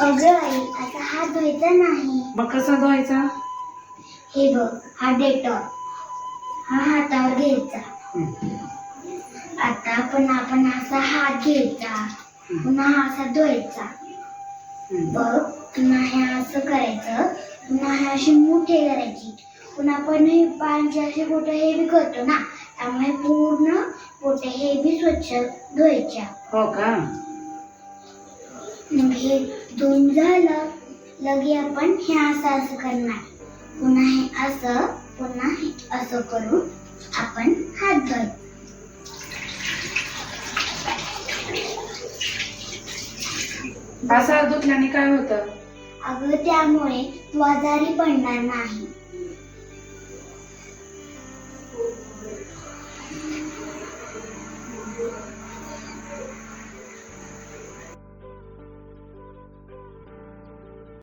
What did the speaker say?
अगं आई आता हात धुवायचा नाही. मग कसा धुवायचा? हे बघ हा डेटॉल. हा हातावर घ्यायचा. आता पण आपण असा हात घ्यायचा. पुन्हा हा असा धुवायचा. बघ पुन्हा हे असं करायचं. पुन्हा हे अशी मुठे करायची. पुन्हा आपण हे पायांचे असे बोट हे बी करतो ना. त्यामुळे पूर्ण बोटे हे बी स्वच्छ धुवायच्या. हो का? म्हणजे दोन झालं लगे आपण हे असं असं करणार. पुन्हा हे असं पुन्हा हे असं करून आपण हात धरू. घासा दुखल्याने काय होतं? अगं त्यामुळे तू आजारी पडणार नाही.